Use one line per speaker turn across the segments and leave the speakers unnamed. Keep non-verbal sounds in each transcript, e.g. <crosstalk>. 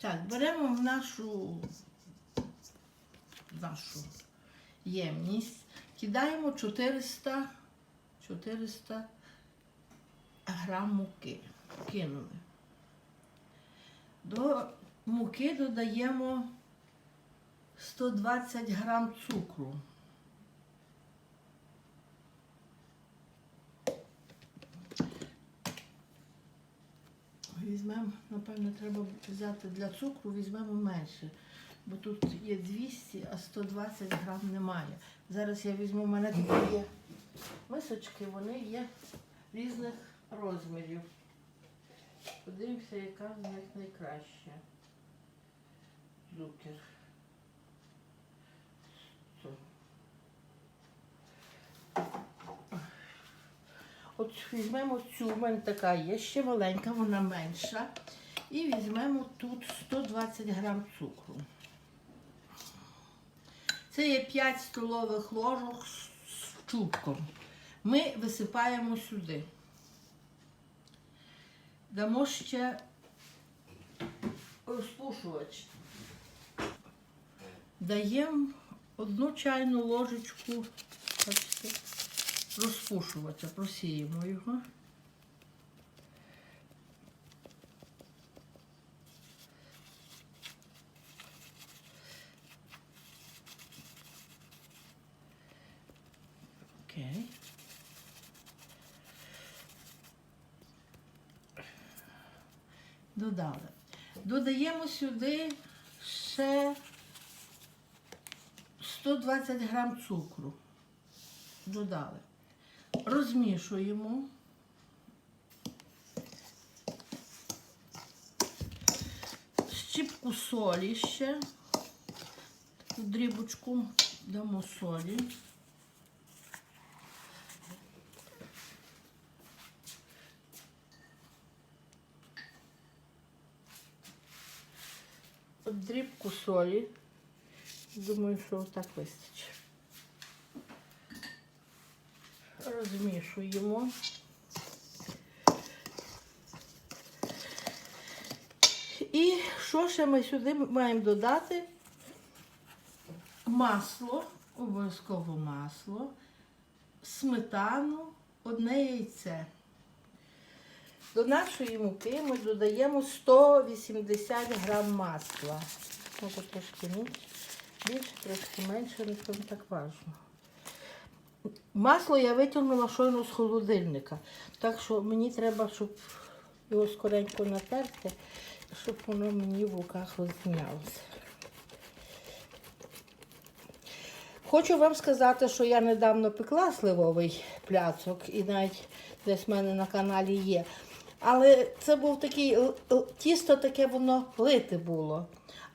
Так, беремо в нашу, нашу ємність, кидаємо 400, 400 грам муки. Кинули. До муки додаємо 120 грам цукру. Візьмемо, напевно, треба взяти для цукру, візьмемо менше. Бо тут є 200, а 120 грам немає. Зараз я візьму, у мене тут є мисочки, вони є різних розмірів. Подивимося, яка з них найкраща. Цукер. Сто. От візьмемо цю, в мене така є, ще маленька, вона менша. І візьмемо тут 120 грам цукру. Це є 5 столових ложок з чубком. Ми висипаємо сюди. Дамо ще розпушувач. Даємо одну чайну ложечку бачите, розпушувача, просіємо його. Окей. Додали. Додаємо сюди ще 120 грам цукру. Додали. Розмішуємо. Щіпку солі ще. Дрібочку дамо солі. Дрібку солі. Думаю, що так вистачить. Розмішуємо. І що ще ми сюди маємо додати? Масло, обов'язково масло, сметану, одне яйце. До нашої муки ми додаємо 180 грам масла. Може трошки більше, трошки менше, не так важливо. Масло я витягнула щойно з холодильника. Так що мені треба, щоб його скоренько натерти, щоб воно мені в руках рознялося. Хочу вам сказати, що я недавно пекла сливовий пляцок і навіть десь в мене на каналі є. Але це був такий тісто, таке воно лите було.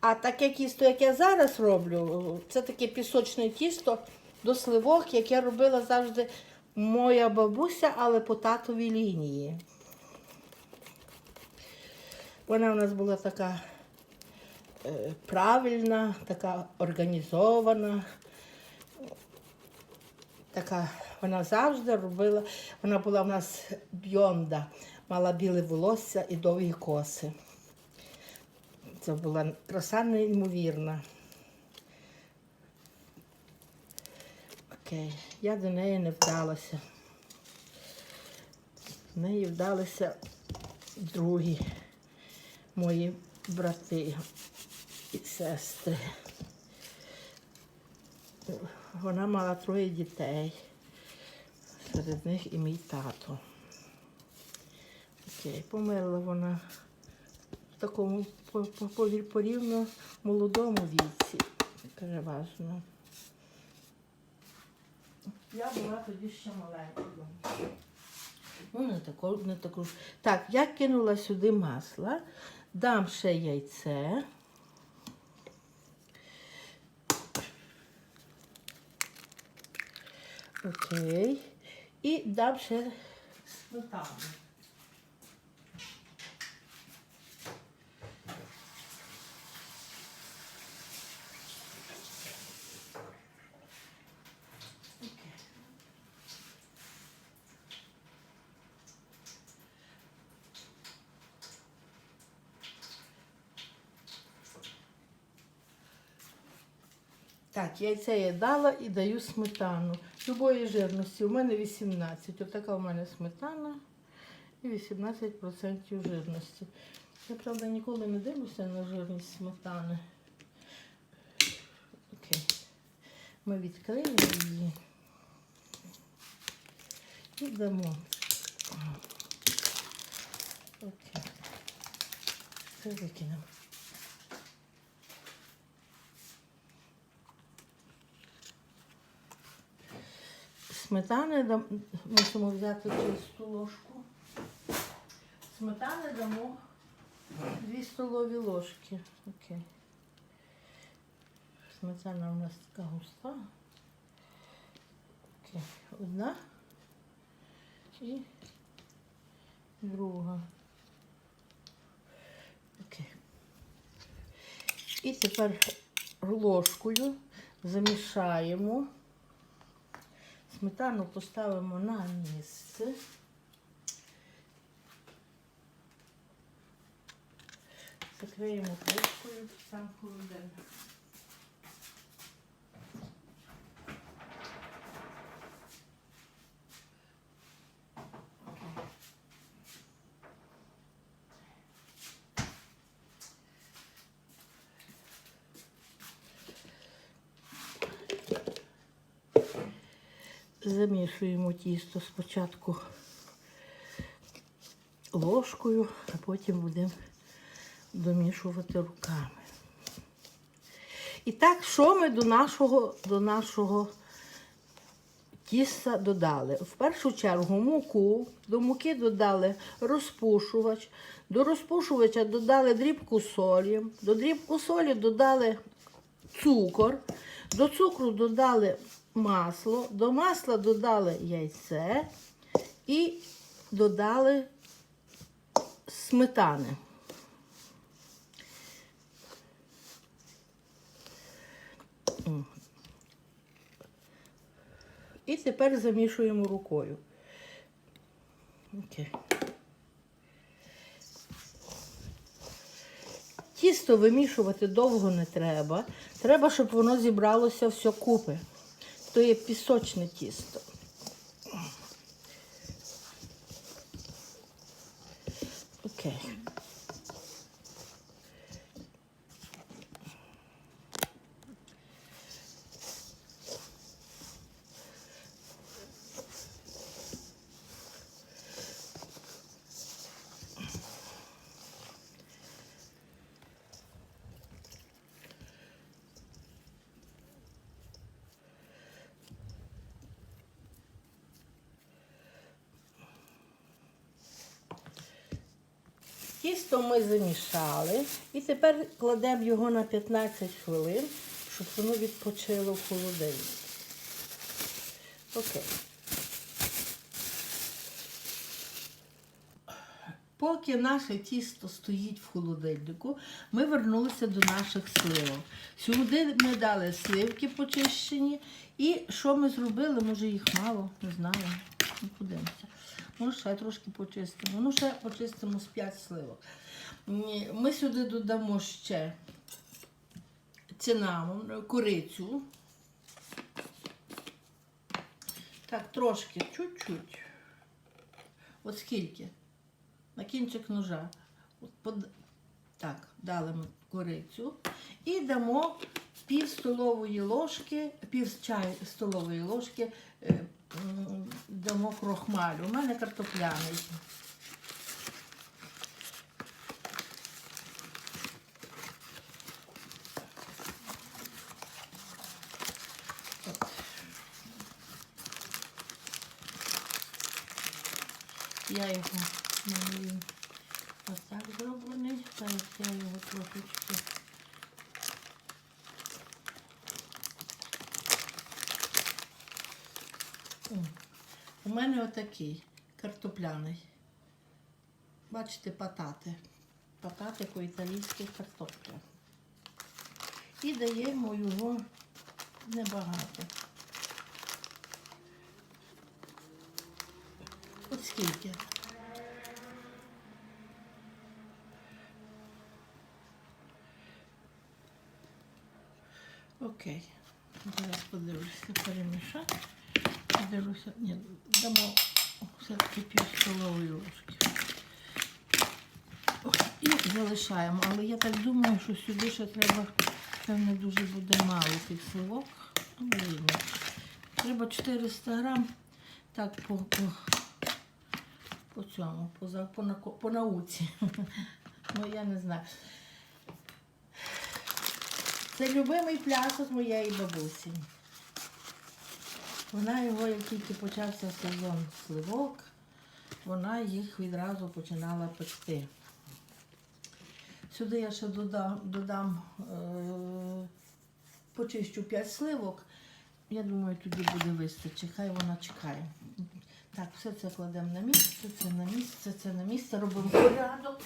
А таке тісто, як я зараз роблю, це таке пісочне тісто до сливок, яке робила завжди моя бабуся, але по татовій лінії. Вона у нас була така е, правильна, така організована. Така вона завжди робила. Вона була в нас бьонда, мала біле волосся і довгі коси. Це була краса неймовірна. Окей, я до неї не вдалася. В неї вдалися другі мої брати і сестри. Вона мала троє дітей. Серед них і мій тато. Окей, померла вона в такому по- по- по- порівно молодому віці. Переважно. Я була тоді ще маленькою. Ну, не таку, не таку. Так, я кинула сюди масло, дам ще яйце. Окей. І дам ще сметану. Так, яйце я дала і даю сметану. Любої жирності. У мене 18. Отака у мене сметана і 18% жирності. Я, правда, ніколи не дивлюся на жирність сметани. Окей. Ми відкриємо її і дамо. Окей. Це викинемо. Сметани дам... мусимо взяти чисту ложку. Сметани дамо 2 столові ложки. Окей. Сметана у нас така густа. Окей. Одна і друга. Окей. І тепер ложкою замішаємо. Сметану поставимо на місце. Закриємо кришкою сам холодильник. Замішуємо тісто спочатку ложкою, а потім будемо домішувати руками. І так, що ми до нашого, до нашого тіста додали? В першу чергу муку, до муки додали розпушувач, до розпушувача додали дрібку солі, до дрібку солі додали цукор, до цукру додали масло, до масла додали яйце і додали сметани. І тепер замішуємо рукою. Окей. Тісто вимішувати довго не треба. Треба, щоб воно зібралося все купи. То є пісочне тісто. Окей. Тісто ми замішали і тепер кладемо його на 15 хвилин, щоб воно відпочило в холодильнику. Окей. Поки наше тісто стоїть в холодильнику, ми вернулися до наших сливок. Сюди ми дали сливки почищені. І що ми зробили? Може їх мало, не знаю. Ну, подивимося. Може, ще трошки почистимо. Ну, ще почистимо з 5 сливок. Ми сюди додамо ще цинамон, корицю. Так, трошки, чуть-чуть. От скільки? На кінчик ножа. От под... Так, дали ми корицю. І дамо пів столової ложки, пів чай столової ложки е, дамо крохмалю. У мене картопляний. Я його малюю ось так зроблений. Зараз я його трошечки. У мене отакий картопляний. Бачите, патати. Патати по-італійськи картопля. І даємо його небагато. От скільки? Окей. Зараз подивлюся, перемішати. Подивлюся. Ні, дамо все-таки пів столової ложки. І залишаємо. Але я так думаю, що сюди ще треба, певне, дуже буде мало тих сливок. Ну. Треба 400 грам. Так, по, по, по цьому, по, за- по, по науці. <laughs> Ну, я не знаю. Це любимий плясок моєї бабусі. Вона його, як тільки почався сезон сливок, вона їх відразу починала пекти. Сюди я ще додам, додам е, почищу 5 сливок. Я думаю, тоді буде вистачить. Хай вона чекає. Так, все це кладемо на місце, це на місце, це на місце, робимо порядок.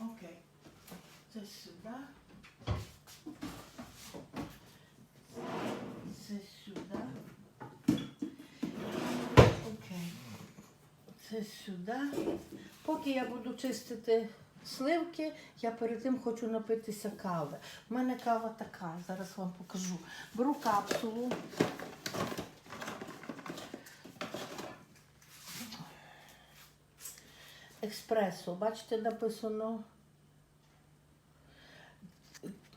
Окей. Це сюди. Це сюди. Окей. Це сюди. Поки я буду чистити сливки, я перед тим хочу напитися кави. У мене кава така, зараз вам покажу. Беру капсулу. Експресо. Бачите, написано.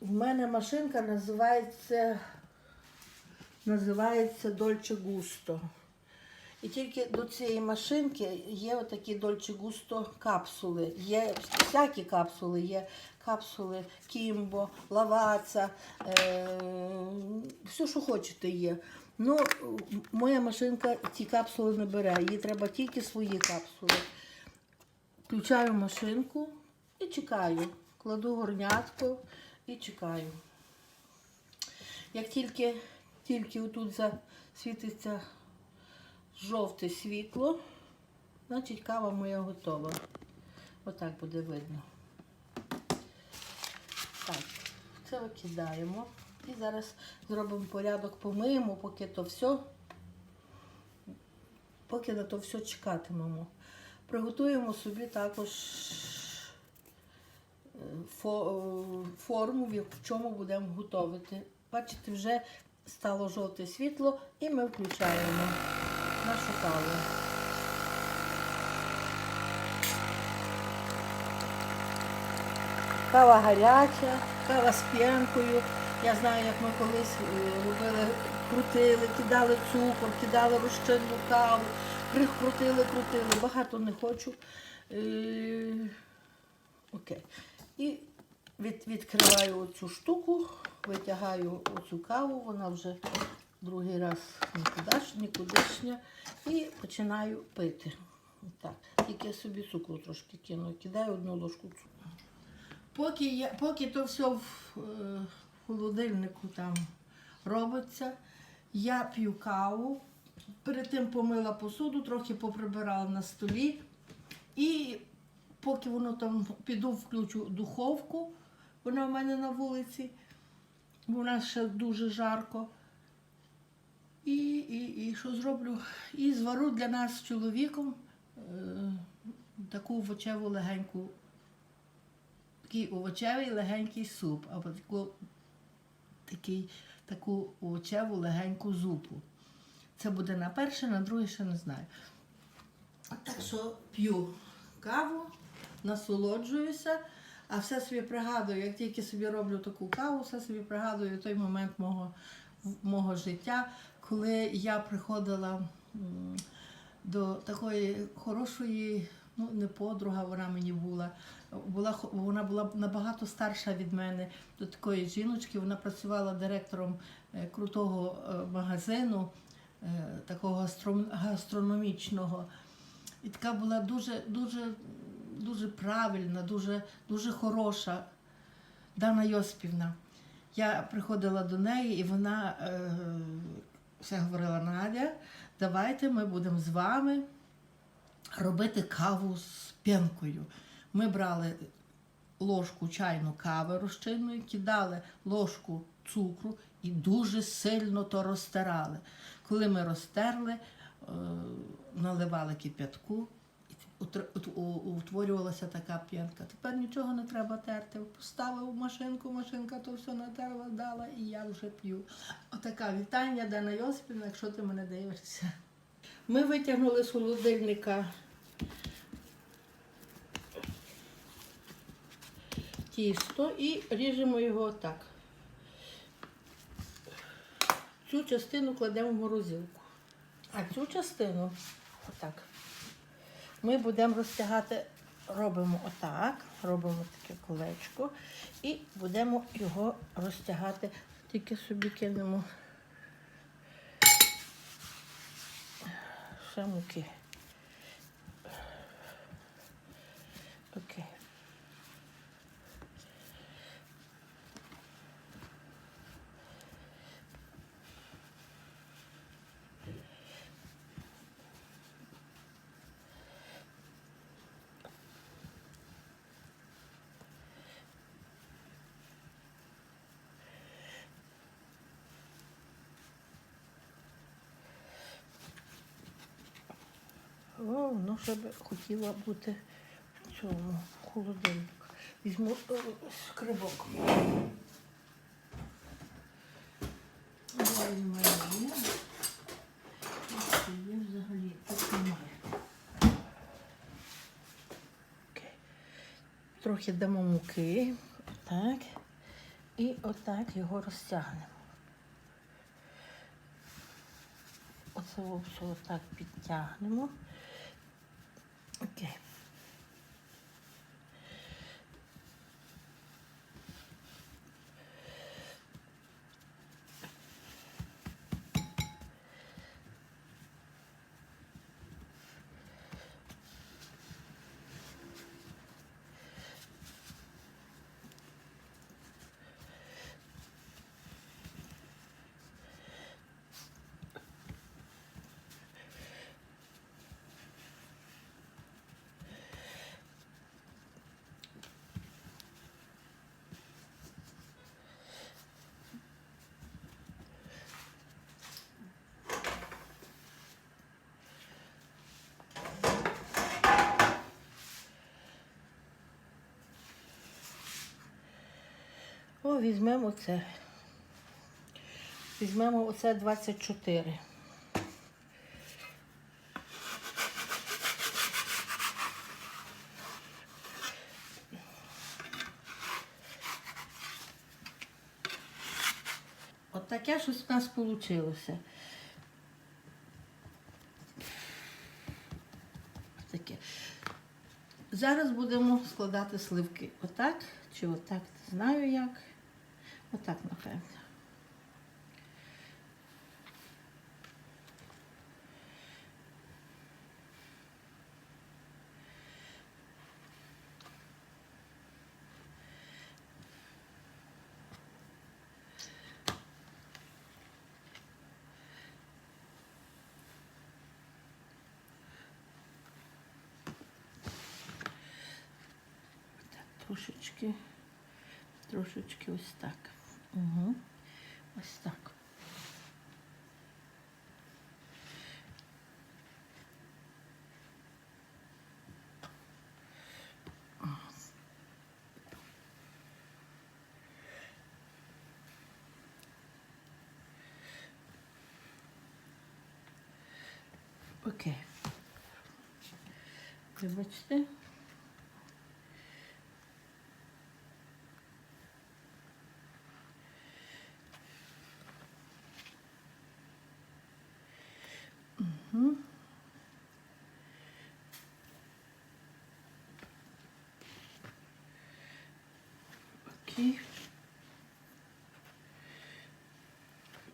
В мене машинка називається називається Dolce Gusto. І тільки до цієї машинки є отакі Dolce Gusto капсули. Є всякі капсули, є капсули Кімбо, Лаваца, е- все, що хочете, є. Ну, моя машинка ці капсули не бере, їй треба тільки свої капсули. Включаю машинку і чекаю. Кладу горнятку і чекаю. Як тільки, тільки отут засвітиться жовте світло, значить кава моя готова. Отак буде видно. Так, це викидаємо. І зараз зробимо порядок, помиємо, поки то все, поки на то все чекатимемо. Приготуємо собі також е, е, форму, в чому будемо готувати. Бачите, вже стало жовте світло і ми включаємо нашу каву. Кава гаряча, кава з п'янкою. Я знаю, як ми колись е, робили, крутили, кидали цукор, кидали розчинну каву, крутили, крутили. Багато не хочу. Е, Окей. І від, відкриваю оцю штуку, витягаю оцю каву, вона вже другий раз нікудишня. І починаю пити. Так. Тільки я собі цукру трошки кину. Кидаю одну ложку цукру. Поки, я, поки то все в е, холодильнику там робиться, я п'ю каву. Перед тим помила посуду, трохи поприбирала на столі. І поки воно там піду, включу духовку, вона в мене на вулиці, бо в нас ще дуже жарко. І, і, і що зроблю? І звару для нас з чоловіком е, таку овочеву легеньку, такий овочевий легенький суп, або таку, такий, таку овочеву легеньку зупу. Це буде на перше, на друге ще не знаю. Так що п'ю каву, насолоджуюся, а все собі пригадую, як тільки собі роблю таку каву, все собі пригадую той момент мого, мого життя, коли я приходила до такої хорошої, ну не подруга вона мені була. була вона була набагато старша від мене до такої жіночки. Вона працювала директором е, крутого е, магазину, е, такого гастрономічного. І така була дуже, дуже, дуже правильна, дуже, дуже хороша Дана Йоспівна. Я приходила до неї, і вона все говорила Надя, давайте ми будемо з вами робити каву з п'янкою. Ми брали ложку чайну кави розчинної, кидали ложку цукру і дуже сильно то розтирали. Коли ми розтерли, е, наливали кип'ятку, утворювалася така п'янка. Тепер нічого не треба терти. Поставив машинку, машинка то все натерла, дала, і я вже п'ю. Отака вітання, Дана Йосипівна, якщо ти мене дивишся. Ми витягнули з холодильника тісто і ріжемо його отак. Цю частину кладемо в морозилку. А цю частину отак. Ми будемо розтягати, робимо отак, робимо таке колечко і будемо його розтягати. Тільки собі кинемо ще муки. Окей. Воно ще би хотіло бути в цьому в холодильнику. Візьму е, скрибок. Є взагалі, тут. Трохи дамо муки. Так. І отак його розтягнемо. Оце все отак підтягнемо. Окей. О, візьмемо оце. Візьмемо оце 24. От таке щось у нас вийшло. Таке. Зараз будемо складати сливки. Отак чи отак, не знаю як. Отак, напевно. Трошечки, трошечки ось так. Угу. Ось так. Окей. Вибачте.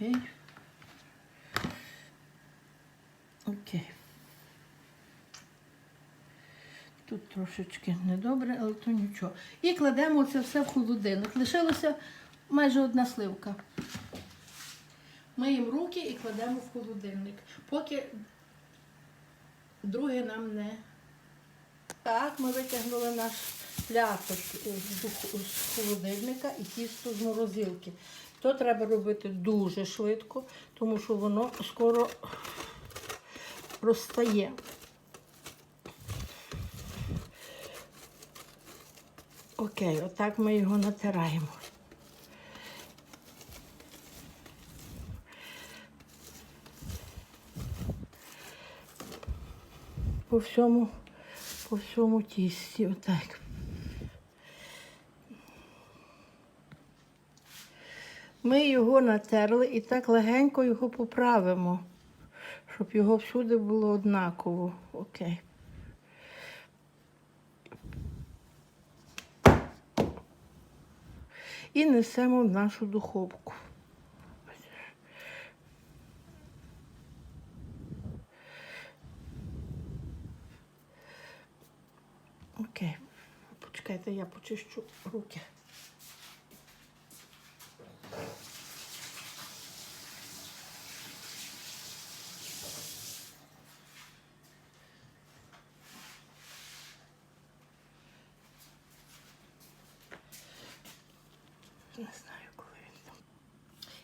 Окей. Окей. Тут трошечки недобре, але то нічого. І кладемо це все в холодильник. Лишилося майже одна сливка. Миємо руки і кладемо в холодильник. Поки друге нам не. Так, ми витягнули наш плясок з холодильника і тісто з морозилки. То треба робити дуже швидко, тому що воно скоро розстає. Окей, отак ми його натираємо. По всьому, по всьому тісті, отак. Ми його натерли і так легенько його поправимо, щоб його всюди було однаково. Окей. І несемо в нашу духовку. Окей. Почекайте, я почищу руки.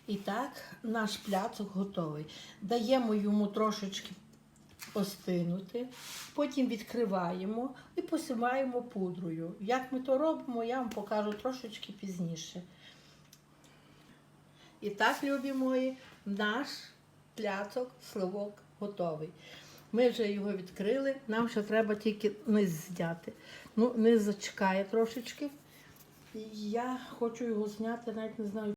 І так, наш пляцок готовий. Даємо йому трошечки остинути, потім відкриваємо і посипаємо пудрою. Як ми то робимо, я вам покажу трошечки пізніше. І так, любі мої, наш пляцок сливок готовий. Ми вже його відкрили, нам ще треба тільки низ зняти. Ну, низ зачекає трошечки. І я хочу його зняти, навіть не знаю.